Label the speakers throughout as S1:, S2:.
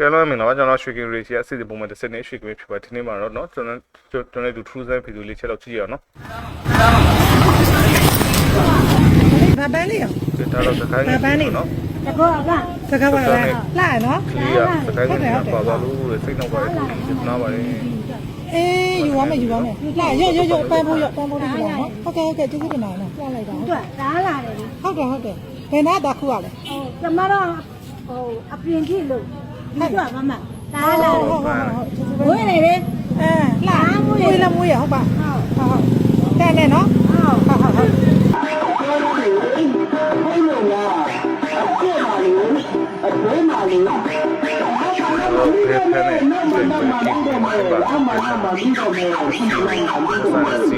S1: ကဲလို့မင်္ဂလာပါကျွန်တော်ရွှေကင်ရေစီအစီအစဉ်ပုံမှန်တစ်စက်နဲ့ရွှေကင်ဖြစ်ပါဒီနေ့မှာတော့เนาะကျွန်တော်ကျွန်တော်လည်းဒီ true sign ဗီဒီယိုလေးချက်တော့ကြည့်ရအောင်เนาะ
S2: ဘာပန်းလေးရော
S1: ဒီဒါတော့စကိုင်းနေเนาะ
S3: တကောက
S2: စကားပါလားလှရနော်
S1: ဒီကစကိုင်းနေပါပါလို့စိတ်နှောက်ပါတယ်ဒီနားပါတယ်
S2: အေးယူရမယ်ယူရမယ်လှရွတ်ရွတ်ရွတ်ပန်းဖို့ရွတ်ပန်းဖို့လေးယူပါနော်ဟုတ်ကဲ့ဟုတ်ကဲ့ကျေးဇူးတင်ပါတယ်နော်လှလိုက်တာ
S3: သူကဓာလာတယ်လေ
S2: ဟုတ်တယ်ဟုတ်တယ်ဘယ်နာတာခုရလဲ
S3: ဟိုကျမတော့ဟိုအပြင်ကြည့်လို့ ဒီကမမဓာလာ
S2: ဟုတ်
S3: တယ်
S2: ဟုတ်ဟုတ်ကျေးဇူး
S3: ဝင်းနေလေ
S2: အဲလှမွေးလည်းမွေးရဟုတ်ပါ
S3: ဟုတ်
S2: ဟုတ်ဟုတ်တဲ့နဲ့နော်
S3: ဟုတ်
S2: ဟုတ်ဟုတ်ဟုတ်
S1: ဘယ်ဖက်နဲ့စိ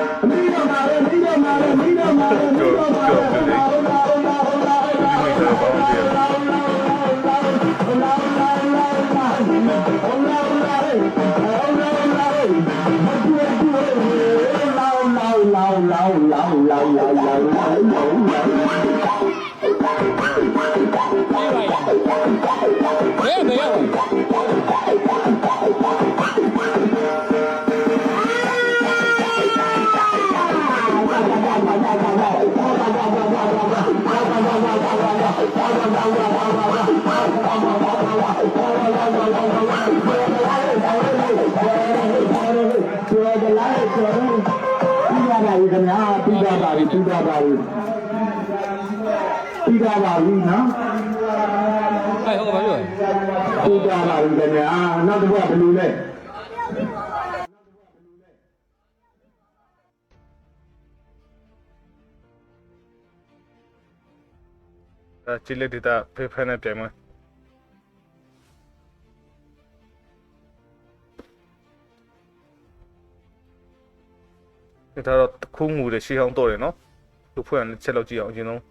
S1: ပါပြီပြီးသွားပါ
S4: ပြီပြီးသွားပါပြီနော်အဲ့ဟုတ်ပါပြီပြီးသွားပါပြီခင်ဗျာနောက်တစ်ခုကဘယ်လိုလဲ
S1: ချီလက်ဒေတာဖေဖန်နဲ့ပြိုင်မှာ ဒီတော့ခုံးမှုတွေရှေးအောင်တော့တယ်နော်လူဖွင့်ရတဲ့ချက်လောက်ကြည့်အောင်အရင်ဆုံး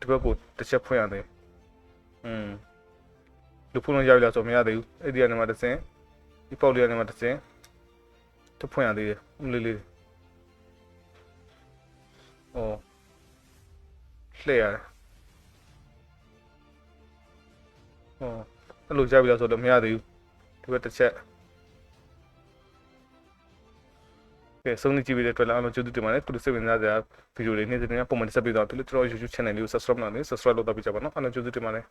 S1: ဒီဘက်ကိုတစ်ချက်ဖွင့်ရတယ်อืมလူဖွင့်လို့ရပြီလားဆိုမရသေးဘူးအဲ့ဒီကနေမှတစ်စင်ဒီပေါက်လေးကနေမှတစ်စင်တစ်ဖွင့်ရသေးတယ်ဦးလေးလေးဩလှည့်ရတယ်ဟောအဲ့လိုကြပြီလားဆိုတော့မရသေးဘူးဒီဘက်တစ်ချက် ကဲဆုံးနေကြည့်ပြီးတဲ့အတွက်လည်းအားလုံးကျေးဇူးတင်ပါတယ်ခုလိုစိတ်ဝင်စားစရာဗီဒီယိုတွေနေ့စဉ်နဲ့ပုံမှန်တက်ဆက်ပေးတော့ဒီလိုကျွန်တော် YouTube channel လေးကို subscribe လုပ်နေ subscribe လုပ်တော့ပြကြပါနော်အားလုံးကျေးဇူးတင်ပါတယ်